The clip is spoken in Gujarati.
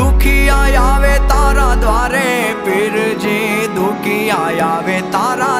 દુખિયા આવે તારા દ્વારે પીરજી દુખિયા આવે તારા